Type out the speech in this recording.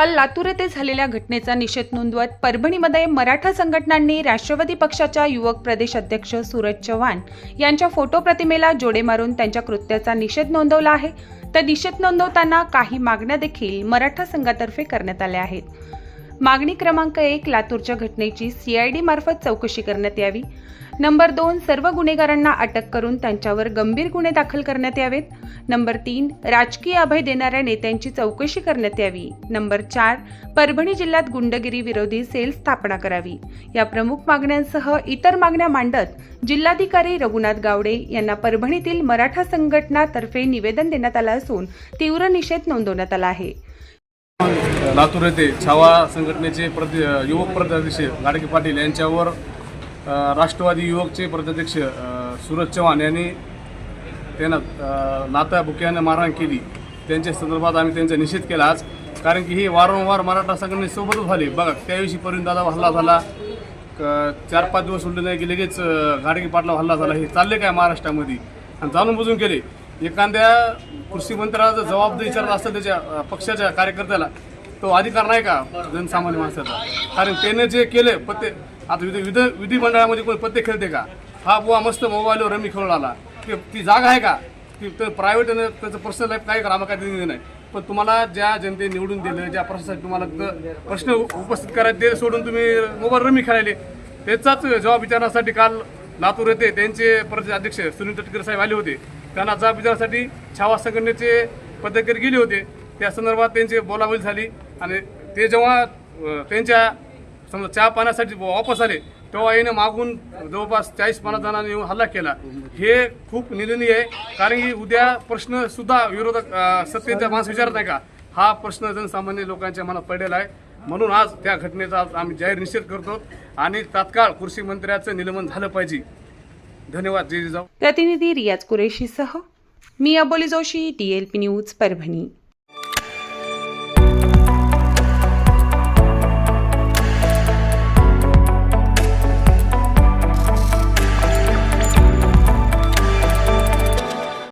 काल लातूर येथे झालेल्या घटनेचा निषेध नोंदवत परभणीमध्ये मराठा संघटनांनी राष्ट्रवादी पक्षाच्या युवक प्रदेश अध्यक्ष सूरज चव्हाण यांच्या फोटो प्रतिमेला जोडे मारून त्यांच्या कृत्याचा निषेध नोंदवला आहे. तर निषेध नोंदवताना काही मागण्या देखील मराठा संघातर्फे करण्यात आल्या आहेत. मागणी क्रमांक एक लातूरच्या घटनेची सीआयडी मार्फत चौकशी करण्यात यावी. नंबर दोन सर्व गुन्हेगारांना अटक करून त्यांच्यावर गंभीर गुन्हे दाखल करण्यात यावेत. नंबर तीन राजकीय अभय देणाऱ्या नेत्यांची चौकशी करण्यात यावी. नंबर चार परभणी जिल्ह्यात गुंडगिरी विरोधी सेल स्थापना करावी. या प्रमुख मागण्यांसह इतर मागण्या मांडत जिल्हाधिकारी रघुनाथ गावडे यांना परभणीतील मराठा संघटनातर्फे निवेदन देण्यात आलं असून तीव्र निषेध नोंदवण्यात आला आहे. लातूर येथे छावा संघटनेचे प्रति युवक प्रदेशाध्यक्ष गाडगे पाटील यांच्यावर राष्ट्रवादी युवकचे प्रदेशाध्यक्ष सूरज चव्हाण यांनी त्यांना नाता लाता बुक्यानं मारहाण केली. त्यांच्या संदर्भात आम्ही त्यांचा निषेध केला आज. कारण की हे वारंवार मराठा संघटनेसोबतच झाले. बघा त्याविषयी पर्यंत दादा हल्ला झाला. चार पाच दिवस उरले नाही की लगेच गाडगे पाटला हल्ला झाला. हे चालले काय महाराष्ट्रामध्ये? आणि जाणून बुजून केले. एखाद्या कृषी मंत्र्याला जबाबदारी विचारत असेल त्याच्या पक्षाच्या कार्यकर्त्याला तो अधिकार नाही का जनसामान्य माणसाचा? कारण त्याने जे केले पत्ते आता विधी विध विधिमंडळामध्ये कोणी पत्ते खेळते का? हा बुवा मस्त मोबाईलवर रमी खेळून आला. ते ती जागा आहे का? ती तर प्रायव्हेट त्याचं पर्सनल लाईफ काय करा आम्हाला काय नाही. पण तुम्हाला ज्या जनते निवडून दिलं ज्या प्रश्नासाठी तुम्हाला प्रश्न उपस्थित करायचे ते सोडून तुम्ही मोबाईल रमी खेळायले. त्याचाच जबाब विचारण्यासाठी काल लातूर येथे त्यांचे प्रदेश अध्यक्ष सुनील तटकरे साहेब आले होते. त्यांना जाब विचारासाठी छावा संघटनेचे पदाधिकारी गेले होते. त्या संदर्भात त्यांची बोलाबोली झाली आणि ते जेव्हा त्यांच्या समजा चहा पाण्यासाठी वापस आले तेव्हा याने मागून जवळपास चाळीस पन्नास जणांनी येऊन हल्ला केला. हे खूप निंदनीय आहे. कारण की उद्या प्रश्न सुद्धा विरोधक सत्तेचा माणूस विचारत नाही का? हा प्रश्न जनसामान्य लोकांच्या मनात पडलेला आहे. म्हणून आज त्या घटनेचा आम्ही जाहीर निषेध करतो आणि तात्काळ कृषी मंत्र्याचं निलंबन झालं पाहिजे. धन्यवाद जिजाऊ प्रतिनिधी रियाज कुरेशीसह मी अबोली जोशी डीएलपी न्यूज परभणी.